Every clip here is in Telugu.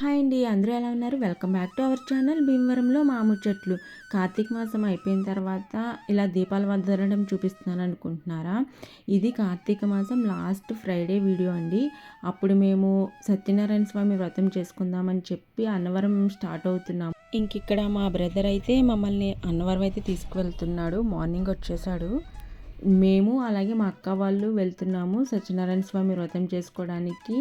హాయ్ అండి అందరూ ఎలా ఉన్నారు? Welcome back to our channel భీమవరంలో మామిడి చెట్లు. కార్తీక మాసం అయిపోయిన తర్వాత ఇలా దీపాలు వదలడం చూపిస్తున్నాను అనుకుంటున్నారా? ఇది కార్తీక మాసం లాస్ట్ ఫ్రైడే వీడియో అండి. అప్పుడు మేము సత్యనారాయణ స్వామి వ్రతం చేసుకుందామని చెప్పి అన్నవరం స్టార్ట్ అవుతున్నాం. ఇంక ఇక్కడ మా బ్రదర్ అయితే మమ్మల్ని అన్నవరం అయితే తీసుకువెళ్తున్నాడు. మార్నింగ్ వచ్చేసాడు. మేము అలాగే మా అక్క వాళ్ళు వెళ్తున్నాము సత్యనారాయణ స్వామి వ్రతం చేసుకోవడానికి.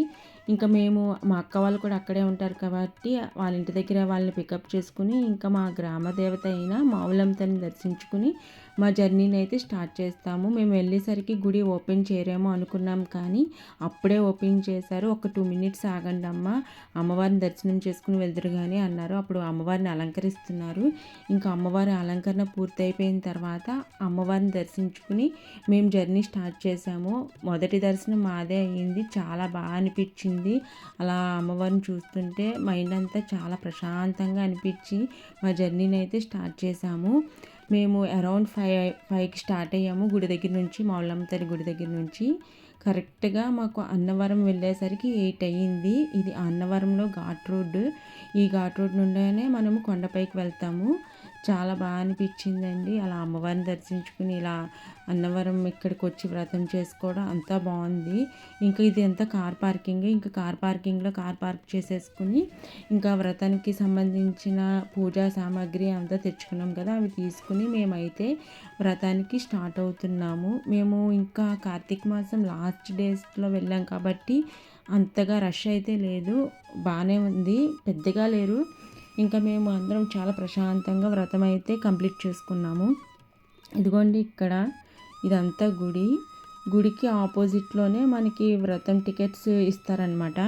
ఇంకా మేము మా అక్క వాళ్ళు కూడా అక్కడే ఉంటారు కాబట్టి వాళ్ళ ఇంటి దగ్గర వాళ్ళని పికప్ చేసుకుని ఇంకా మా గ్రామ దేవత అయిన మావులంతని దర్శించుకుని మా జర్నీని అయితే స్టార్ట్ చేస్తాము. మేము వెళ్ళేసరికి గుడి ఓపెన్ చేయరేమో అనుకున్నాం కానీ అప్పుడే ఓపెన్ చేశారు. ఒక టూ మినిట్స్ ఆగండి అమ్మ. అమ్మవారిని దర్శనం చేసుకుని వెళ్తురు కానీ అన్నారు. అప్పుడు అమ్మవారిని అలంకరిస్తున్నారు. ఇంకా అమ్మవారి అలంకరణ పూర్తయిపోయిన తర్వాత అమ్మవారిని దర్శించుకుని మేము జర్నీ స్టార్ట్ చేసాము మొదటి దర్శనం మాదే అయ్యింది చాలా బాగా అనిపించింది. అలా అమ్మవారిని చూస్తుంటే మైండ్ అంతా చాలా ప్రశాంతంగా అనిపించి మా జర్నీని అయితే స్టార్ట్ చేసాము మేము అరౌండ్ ఫైవ్ ఫైవ్కి స్టార్ట్ అయ్యాము గుడి దగ్గర నుంచి మావులమ్మ గుడి దగ్గర నుంచి. కరెక్ట్గా మాకు అన్నవరం వెళ్ళేసరికి ఎయిట్ అయ్యింది. ఇది అన్నవరంలో ఘాట్ రోడ్డు. ఈ ఘాట్ రోడ్ నుండానే మనము కొండపైకి వెళ్తాము. చాలా బాగా అనిపించిందండి. అలా అమ్మవారిని దర్శించుకుని ఇలా అన్నవరం ఇక్కడికి వచ్చి వ్రతం చేసుకోవడం అంతా బాగుంది. ఇంకా ఇది అంతా కార్ పార్కింగ్? ఇంకా కార్ పార్కింగ్లో కార్ పార్క్ చేసేసుకుని ఇంకా వ్రతానికి సంబంధించిన పూజా సామాగ్రి అంతా తెచ్చుకున్నాం కదా అవి తీసుకుని మేమైతే వ్రతానికి స్టార్ట్ అవుతున్నాము. మేము ఇంకా కార్తీక మాసం లాస్ట్ డేస్లో వెళ్ళాం కాబట్టి అంతగా రష్ అయితే లేదు. బాగానే ఉంది. పెద్దగా లేరు. ఇంకా మేము అందరం చాలా ప్రశాంతంగా వ్రతం అయితే కంప్లీట్ చేసుకున్నాము. ఇదిగోండి ఇక్కడ ఇదంతా గుడి. గుడికి ఆపోజిట్లోనే మనకి వ్రతం టికెట్స్ ఇస్తారనమాట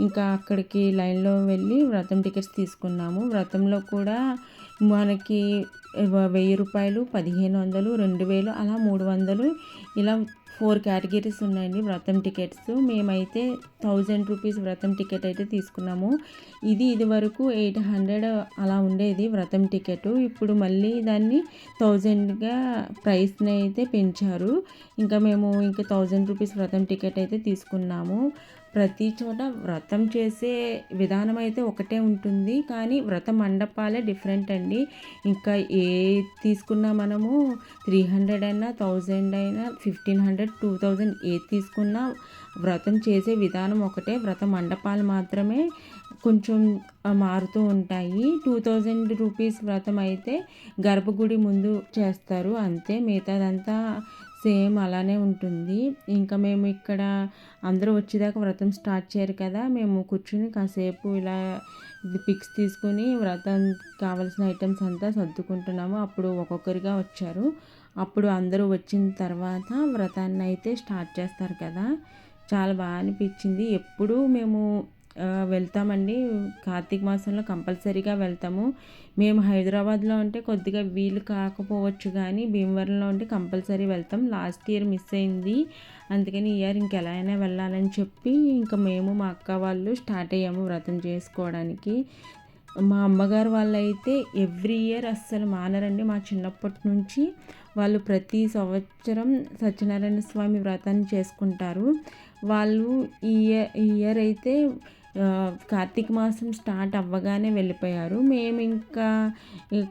ఇంకా అక్కడికి లైన్లో వెళ్ళి వ్రతం టికెట్స్ తీసుకున్నాము. వ్రతంలో కూడా మనకి వెయ్యి రూపాయలు పదిహేను వందలు రెండు వేలు అలా మూడు వందలు ఇలా ఫోర్ కేటగిరీస్ ఉన్నాయండి వ్రతం టికెట్స్. మేమైతే థౌజండ్ రూపీస్ వ్రతం టికెట్ అయితే తీసుకున్నాము. ఇది ఇది వరకు ఎయిట్ హండ్రెడ్ అలా ఉండేది వ్రతం టికెట్. ఇప్పుడు మళ్ళీ దాన్ని థౌజండ్గా ప్రైస్ని అయితే పెంచారు. ఇంకా మేము ఇంకా థౌజండ్ రూపీస్ వ్రతం టికెట్ అయితే తీసుకున్నాము. ప్రతి చోట వ్రతం చేసే విధానం అయితే ఒకటే ఉంటుంది. కానీ వ్రత మండపాలే డిఫరెంట్ అండి. ఇంకా ఏ తీసుకున్నా మనము త్రీ హండ్రెడ్ అయినా థౌజండ్ అయినా ఫిఫ్టీన్ హండ్రెడ్ టూ థౌజండ్ ఏది తీసుకున్నా వ్రతం చేసే విధానం ఒకటే. వ్రత మండపాలు మాత్రమే కొంచెం మారుతూ ఉంటాయి. టూ థౌజండ్ రూపీస్ వ్రతం అయితే గర్భగుడి ముందు చేస్తారు. అంతే. మిగతాదంతా సేమ్ అలానే ఉంటుంది. ఇంకా మేము ఇక్కడ అందరూ వచ్చేదాకా వ్రతం స్టార్ట్ చేయరు కదా. మేము కూర్చుని కాసేపు ఇలా పిక్స్ తీసుకుని వ్రతం కావాల్సిన ఐటమ్స్ అంతా సర్దుకుంటున్నాము. అప్పుడు ఒక్కొక్కరిగా వచ్చారు. అప్పుడు అందరూ వచ్చిన తర్వాత వ్రతాన్ని అయితే స్టార్ట్ చేస్తారు కదా. చాలా బాగా అనిపించింది. ఎప్పుడూ మేము వెళ్తామండి. కార్తీక మాసంలో కంపల్సరీగా వెళ్తాము. మేము హైదరాబాద్లో ఉంటే కొద్దిగా వీలు కాకపోవచ్చు కానీ భీమవరంలో ఉంటే కంపల్సరీ వెళ్తాం. లాస్ట్ ఇయర్ మిస్ అయింది. అందుకని ఇయర్ ఇంకెలా అయినా వెళ్ళాలని చెప్పి ఇంకా మేము మా అక్క వాళ్ళు స్టార్ట్ అయ్యాము వ్రతం చేసుకోవడానికి. మా అమ్మగారు వాళ్ళైతే ఎవ్రీ ఇయర్ అస్సలు మానరండి. మా చిన్నప్పటి నుంచి వాళ్ళు ప్రతి సంవత్సరం సత్యనారాయణ స్వామి వ్రతాన్ని చేసుకుంటారు. వాళ్ళు ఈ ఇయర్ ఈ ఇయర్ అయితే కార్తీక మాసం స్టార్ట్ అవ్వగానే వెళ్ళిపోయారు. మేము ఇంకా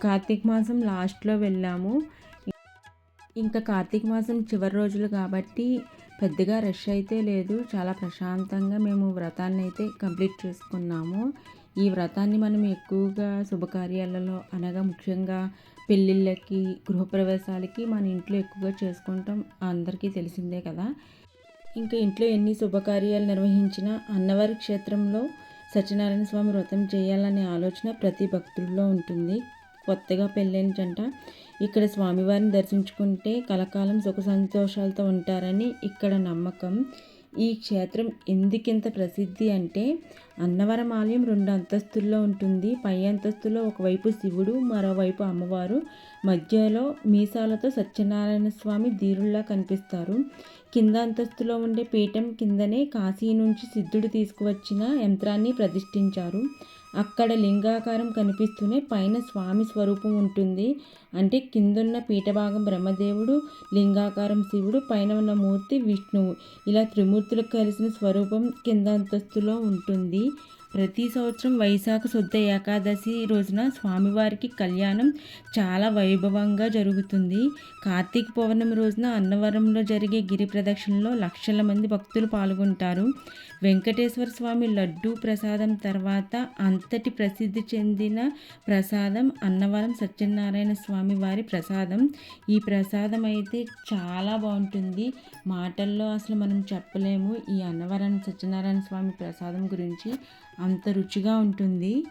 కార్తీక మాసం లాస్ట్లో వెళ్ళాము. ఇంకా కార్తీక మాసం చివరి రోజులు కాబట్టి పెద్దగా రష్ అయితే లేదు. చాలా ప్రశాంతంగా మేము వ్రతాన్ని అయితే కంప్లీట్ చేసుకున్నాము. ఈ వ్రతాన్ని మనం ఎక్కువగా శుభకార్యాలలో అనగా ముఖ్యంగా పెళ్ళిళ్ళకి గృహప్రవేశాలకి మన ఇంట్లో ఎక్కువగా చేసుకుంటాం. అందరికీ తెలిసిందే కదా. ఇంకా ఇంట్లో ఎన్ని శుభకార్యాలు నిర్వహించినా అన్నవారి క్షేత్రంలో సత్యనారాయణ స్వామి వ్రతం చేయాలనే ఆలోచన ప్రతి భక్తుల్లో ఉంటుంది. కొత్తగా పెళ్ళైన జంట ఇక్కడ స్వామివారిని దర్శించుకుంటే కలకాలం సుఖ సంతోషాలతో ఉంటారని ఇక్కడ నమ్మకం. ఈ క్షేత్రం ఎందుకింత ప్రసిద్ధి అంటే అన్నవరం ఆలయం రెండు అంతస్తుల్లో ఉంటుంది. పై అంతస్తులో ఒకవైపు శివుడు మరోవైపు అమ్మవారు. మధ్యలో మీసాలతో సత్యనారాయణ స్వామి ధీరుల్లా కనిపిస్తారు. కింద అంతస్తులో ఉండే పీఠం కిందనే కాశీ నుంచి సిద్ధుడు తీసుకువచ్చిన యంత్రాన్ని ప్రతిష్ఠించారు. అక్కడ లింగాకారం కనిపిస్తూనే పైన స్వామి స్వరూపం ఉంటుంది. అంటే కిందున్న పీఠభాగం బ్రహ్మదేవుడు లింగాకారం శివుడు పైన ఉన్న మూర్తి విష్ణువు. ఇలా త్రిమూర్తులకు కలిసిన స్వరూపం కింద అంతస్తులో ఉంటుంది. ప్రతి సంవత్సరం వైశాఖ శుద్ధ ఏకాదశి రోజున స్వామివారికి కళ్యాణం చాలా వైభవంగా జరుగుతుంది. కార్తీక పౌర్ణమి రోజున అన్నవరంలో జరిగే గిరి ప్రదక్షిణలో లక్షల మంది భక్తులు పాల్గొంటారు. వెంకటేశ్వర స్వామి లడ్డు ప్రసాదం తర్వాత అంతటి ప్రసిద్ధి చెందిన ప్రసాదం అన్నవరం సత్యనారాయణ స్వామి వారి ప్రసాదం. ఈ ప్రసాదం అయితే చాలా బాగుంటుంది. మాటల్లో అసలు మనం చెప్పలేము. ఈ అన్నవరం సత్యనారాయణ స్వామి ప్రసాదం గురించి అంత రుచిగా ఉంటుంది.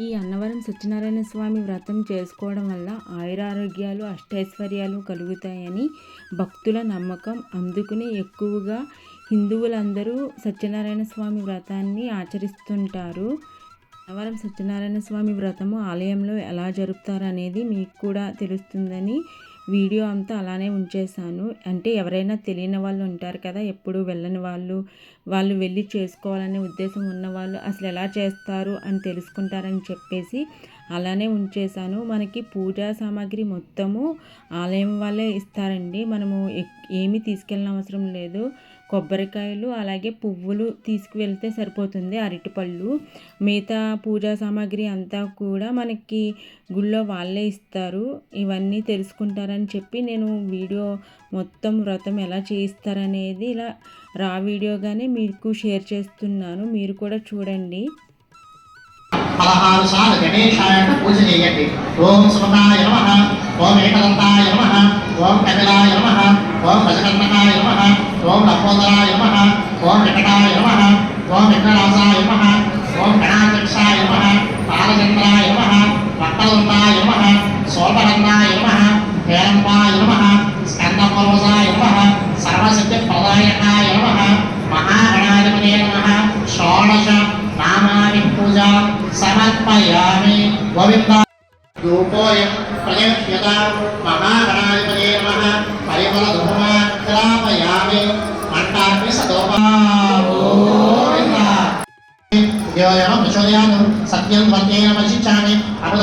ఈ అన్నవరం సత్యనారాయణ స్వామి వ్రతం చేసుకోవడం వల్ల ఆయురారోగ్యాలు అష్టైశ్వర్యాలు కలుగుతాయని భక్తుల నమ్మకం. అందుకుని ఎక్కువగా హిందువులందరూ సత్యనారాయణ స్వామి వ్రతాన్ని ఆచరిస్తుంటారు. అన్నవరం సత్యనారాయణ స్వామి వ్రతము ఆలయంలో ఎలా జరుపుతారనేది మీకు కూడా తెలుస్తుందని వీడియో అంతా అలానే ఉంచేశాను. అంటే ఎవరైనా తెలియని వాళ్ళు ఉంటారు కదా ఎప్పుడు వెళ్ళని వాళ్ళు వాళ్ళు వెళ్ళి చేసుకోవాలనే ఉద్దేశం ఉన్నవాళ్ళు అసలు ఎలా చేస్తారు అని తెలుసుకుంటారని చెప్పేసి అలానే ఉంచేశాను. మనకి పూజా సామాగ్రి మొత్తము ఆలయం వాళ్ళే ఇస్తారండి. మనము ఏమీ తీసుకెళ్ళిన అవసరం లేదు. కొబ్బరికాయలు అలాగే పువ్వులు తీసుకువెళ్తే సరిపోతుంది అరటిపళ్ళు. మిగతా పూజా సామాగ్రి అంతా కూడా మనకి గుళ్ళో వాళ్ళే ఇస్తారు. ఇవన్నీ తెలుసుకుంటారని చెప్పి నేను వీడియో మొత్తం వ్రతం ఎలా చేయిస్తారనేది ఇలా రా వీడియోగానే మీకు షేర్ చేస్తున్నాను. మీరు కూడా చూడండి. పదహారు సార్లు గణేశాయ పూజ చేయండి. ఓం సుమకాయ నమ. ఓం ఏకదంతాయ నమ ఓం కపిలాయ నమ ఓం గజకర్ణకాయ నమ ఓం లంబోదరాయ నమ ఓం వెంకటాయ నమ ఓం వెంకటరాజాయ నమ ఓం గణాధ్యక్షాయ నమ బాలచంద్రాయ నమ వట్టదంతాయ నమ సోమరంగాయ నమ హేరంబాయ నమ స్కందపరోజాయ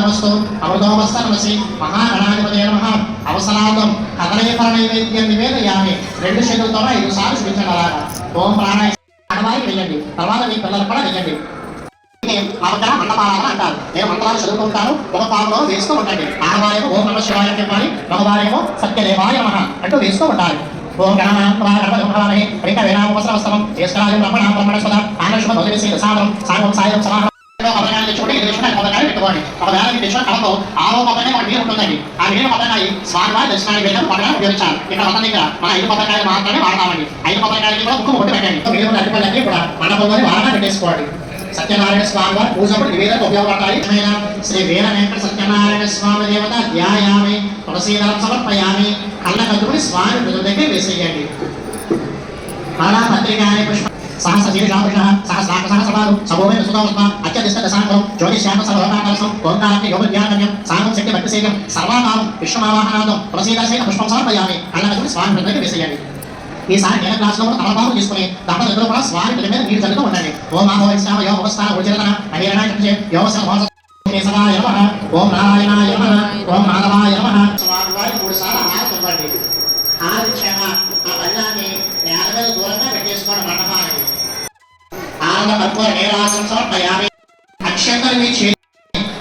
అమృతమస్తు అమృతోపస్తనమసి మహాగణాధిపతి నమ అవసరార్థం కదలేపర నైవేద్యం నివేదయామి రెండు చేతులతో ఐదు సార్లు చూపించండి అలాగా ఓం ప్రాణాయ ఆడవారికి వెయ్యండి తర్వాత మీ పిల్లలు కూడా వెయ్యండి అవతల మండపాలను అంటారు నేను మంత్రాలు చదువుకుంటాను ఒక పాలలో వేస్తూ ఉండండి ఆడవారేమో ఓం నమ శివాయ చెప్పాలి మగవారేమో సత్యదేవాయ నమ అంటూ వేస్తూ ఉండాలి ఓం బ్రహ్మణ ఆనశుభ సాంగం సాయం సమాహం కొబ్బరికాయలు తెచ్చుకుంటే ఇది తెచ్చుకుంటే కొబ్బరికాయలు పెట్టుకోండి ఒకవేళ మీరు తెచ్చుకున్న కళతో ఆరో పథకం మన నీరు ఉంటుందండి. ఆ నీరు పథకాన్ని స్వామివారి దర్శనానికి వెళ్ళిన పథకాన్ని ఉపయోగించాలి. ఇక్కడ మొత్తం దగ్గర మన ఐదు పథకాలు మాత్రమే వాడతామండి. ఐదు పథకాలకి కూడా ముక్కు కొట్టి పెట్టండి. మీరు అడ్డుపల్లన్నీ కూడా మండపంలోని వాడగా పెట్టేసుకోవాలి. సత్యనారాయణ స్వామి వారు పూజప్పుడు నివేదనకు ఉపయోగపడతాయి. శ్రీ వీర వెంకట సత్యనారాయణ స్వామి దేవత ధ్యాయామి తులసీదాం సమర్పయామి కళ్ళ కదుకుని స్వామి మృదు దగ్గర వేసేయండి. అలా పత్రికాని పుష్ప సహస శీర్షాపుష సహస్రాక సహస్రపాలు సమూహేన సుతోస్మ అత్యధిష్ట దశాంగం జ్యోతిష్యామ సర్వకాకలసం ఓంకారాన్ని యోగ జ్ఞానగమ్యం సాంగం శక్తి భక్తిశీలం సేకం విశ్వమావాహనాదం తులసీదశైన పుష్పం సమర్పయామి అన్నది స్వామి మృదు దగ్గర వేసేయండి ఈసారి నేను క్లాస్లో కూడా తలపాలు తీసుకుని దాంట్లో కూడా స్వామి పిల్లల మీద నీరు చల్లుతూ ఉండండి ఓ మాధవ ఇస్లామ యోగ ఉపస్థాన ఉచిరతన అనిరణ యోగ ఓం నారాయణ నమః ఓం మాధవాయ నమః స్వామి వారి మూడు సార్లు ఆనంద కర్పూర నీరాసం సమర్పయామి అక్షంతలు మీ చేతి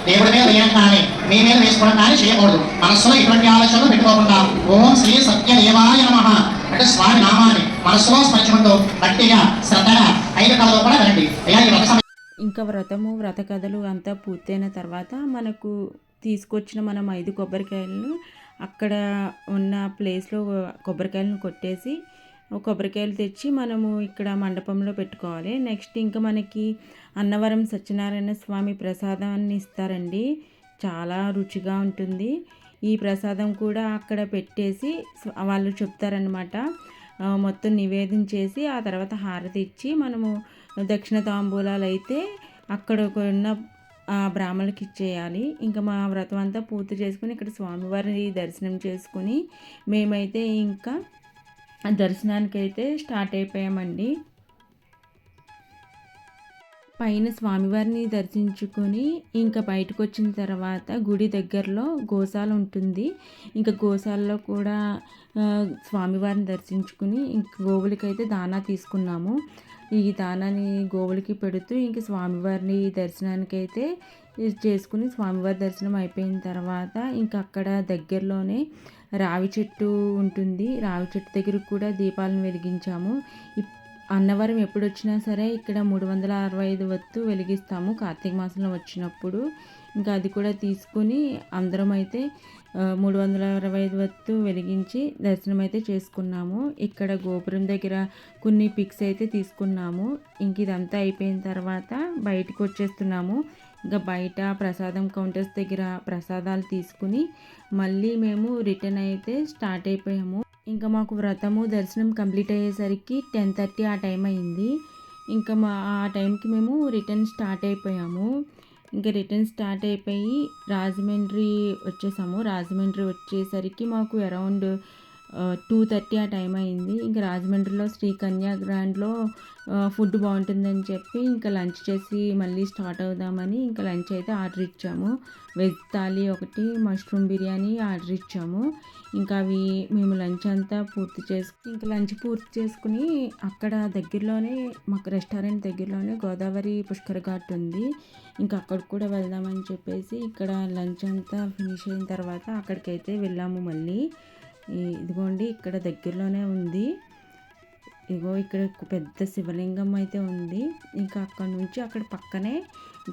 దేవుడి మీద వేయడం కానీ మీ మీద వేసుకోవడం కానీ చేయకూడదు మనస్సులో ఇటువంటి ఆలోచనలు పెట్టుకోకుండా ఓం శ్రీ సత్య దేవాయ నమః అంటే స్వామి నామాన్ని మనస్సులో స్మరించుకుంటూ భక్తిగా శ్రద్ధగా ఐదు కళలో కూడా వినండి అయ్యా ఈ వ్రత ఇంకా వ్రతము వ్రత కథలు అంతా పూర్తయిన తర్వాత మనకు తీసుకొచ్చిన మనం ఐదు కొబ్బరికాయలను అక్కడ ఉన్న ప్లేస్లో కొబ్బరికాయలను కొట్టేసి కొబ్బరికాయలు తెచ్చి మనము ఇక్కడ మండపంలో పెట్టుకోవాలి. నెక్స్ట్ ఇంకా మనకి అన్నవరం సత్యనారాయణ స్వామి ప్రసాదాన్ని ఇస్తారండి. చాలా రుచిగా ఉంటుంది. ఈ ప్రసాదం కూడా అక్కడ పెట్టేసి వాళ్ళు చెప్తారనమాట మొత్తం నివేదన చేసి ఆ తర్వాత హారతి ఇచ్చి మనము దక్షిణ తాంబూలాలు అయితే అక్కడ ఉన్న బ్రాహ్మణులకి ఇచ్చేయాలి. ఇంకా మా వ్రతం అంతా పూర్తి చేసుకుని ఇక్కడ స్వామివారిని దర్శనం చేసుకుని మేమైతే ఇంకా ఆ దర్శనానికి అయితే స్టార్ట్ అయిపోయామండి. పైన స్వామివారిని దర్శించుకొని ఇంకా బయటకు వచ్చిన తర్వాత గుడి దగ్గరలో గోశాల ఉంటుంది. ఇంకా గోశాలలో కూడా స్వామివారిని దర్శించుకుని ఇంక గోవులకైతే దానా తీసుకున్నాము. ఈ దానాన్ని గోవులకి పెడుతూ ఇంక స్వామివారిని దర్శనానికైతే చేసుకుని స్వామివారి దర్శనం అయిపోయిన తర్వాత ఇంకా అక్కడ దగ్గరలోనే రావి చెట్టు ఉంటుంది. రావి చెట్టు దగ్గర కూడా దీపాలను వెలిగించాము. అన్నవరం ఎప్పుడు వచ్చినా సరే ఇక్కడ మూడు వందల అరవై ఐదు వత్తు వెలిగిస్తాము కార్తీక మాసంలో వచ్చినప్పుడు. ఇంకా అది కూడా తీసుకుని అందరం అయితే మూడు వందల అరవై ఐదు వత్తు వెలిగించి దర్శనం అయితే చేసుకున్నాము. ఇక్కడ గోపురం దగ్గర కొన్ని పిక్స్ అయితే తీసుకున్నాము. ఇంక ఇదంతా అయిపోయిన తర్వాత బయటకు వచ్చేస్తున్నాము ఇంకా బయట ప్రసాదం కౌంటర్స్ దగ్గర ప్రసాదాలు తీసుకుని మళ్ళీ మేము రిటర్న్ అయితే స్టార్ట్ అయిపోయాము. ఇంకా మాకు వ్రతము దర్శనం కంప్లీట్ అయ్యేసరికి టెన్ థర్టీ ఆ టైం అయింది. ఇంకా మా ఆ టైంకి మేము రిటర్న్ స్టార్ట్ అయిపోయాము. ఇంకా రిటర్న్ స్టార్ట్ అయిపోయి రాజమండ్రి వచ్చేసాము. రాజమండ్రి వచ్చేసరికి మాకు అరౌండ్ టూ థర్టీ ఆ టైం అయింది. ఇంకా రాజమండ్రిలో శ్రీ కన్యా గ్రాండ్లో ఫుడ్ బాగుంటుందని చెప్పి ఇంకా లంచ్ చేసి మళ్ళీ స్టార్ట్ అవుదామని ఇంకా లంచ్ అయితే ఆర్డర్ ఇచ్చాము. వెజ్ థాలీ ఒకటి మష్రూమ్ బిర్యానీ ఆర్డర్ ఇచ్చాము. ఇంకా అవి మేము లంచ్ అంతా పూర్తి చేసుకుని ఇంకా లంచ్ పూర్తి చేసుకుని అక్కడ దగ్గరలోనే మాకు రెస్టారెంట్ దగ్గరలోనే గోదావరి పుష్కర ఘాట్ ఉంది. ఇంకా అక్కడికి కూడా వెళ్దామని చెప్పేసి ఇక్కడ లంచ్ అంతా ఫినిష్ అయిన తర్వాత అక్కడికైతే వెళ్ళాము మళ్ళీ. ఇదిగోండి ఇక్కడ దగ్గరలోనే ఉంది. ఇగో ఇక్కడ పెద్ద శివలింగం అయితే ఉంది. ఇంకా అక్కడ నుంచి అక్కడ పక్కనే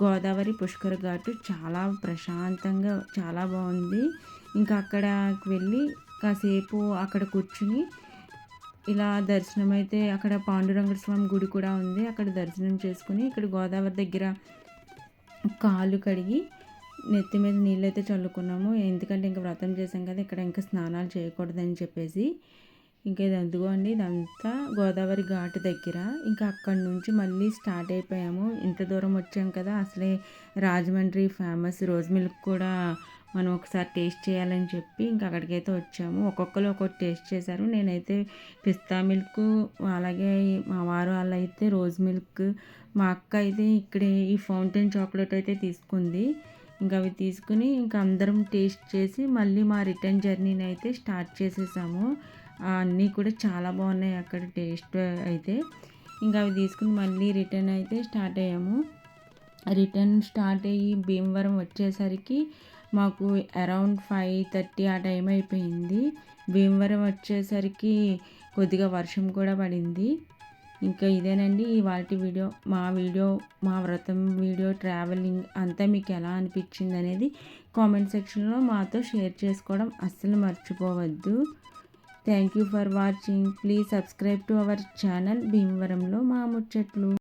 గోదావరి పుష్కర ఘాటు చాలా ప్రశాంతంగా చాలా బాగుంది. ఇంకా అక్కడకి వెళ్ళి కాసేపు అక్కడ కూర్చుని ఇలా దర్శనం అయితే అక్కడ పాండురంగ స్వామి గుడి కూడా ఉంది. అక్కడ దర్శనం చేసుకుని ఇక్కడ గోదావరి దగ్గర కాళ్ళు కడిగి నెత్తి మీద నీళ్ళు అయితే చల్లుకున్నాము. ఎందుకంటే ఇంకా వ్రతం చేసాం కదా ఇక్కడ ఇంకా స్నానాలు చేయకూడదని చెప్పేసి. ఇంకా ఇది అందుకోండి ఇదంతా గోదావరి ఘాట్ దగ్గర. ఇంకా అక్కడి నుంచి మళ్ళీ స్టార్ట్ అయిపోయాము. ఇంత దూరం వచ్చాం కదా అసలే రాజమండ్రి ఫేమస్. రోజ్ మిల్క్ కూడా మనం ఒకసారి టేస్ట్ చేయాలని చెప్పి ఇంకా అక్కడికైతే వచ్చాము. ఒక్కొక్కరు ఒక్కొక్కటి టేస్ట్ చేశారు. నేనైతే పిస్తా మిల్క్ అలాగే మా వారు వాళ్ళు అయితే రోజ్ మిల్క్. మా అక్క అయితే ఇక్కడే ఈ ఫౌంటైన్ చాక్లెట్ అయితే తీసుకుంది. ఇంకా అవి తీసుకుని ఇంకా అందరం టేస్ట్ చేసి మళ్ళీ మా రిటర్న్ జర్నీని అయితే స్టార్ట్ చేసేసాము. అన్నీ కూడా చాలా బాగున్నాయి అక్కడ టేస్ట్ అయితే. ఇంకా అవి తీసుకుని మళ్ళీ రిటర్న్ అయితే స్టార్ట్ అయ్యాము. రిటర్న్ స్టార్ట్ అయ్యి భీమవరం వచ్చేసరికి మాకు అరౌండ్ ఫైవ్ థర్టీ ఆ టైం అయిపోయింది. భీమవరం వచ్చేసరికి కొద్దిగా వర్షం కూడా పడింది. ఇంకా ఇదేనండి వాటి వీడియో మా వీడియో మా వ్రతం వీడియో ట్రావెలింగ్ అంతా మీకు ఎలా అనిపించింది అనేది కామెంట్ సెక్షన్లో మాతో షేర్ చేసుకోవడం అస్సలు మర్చిపోవద్దు. Thank you for watching please subscribe to our channel భీమవరంలో మా ముచ్చట్లు.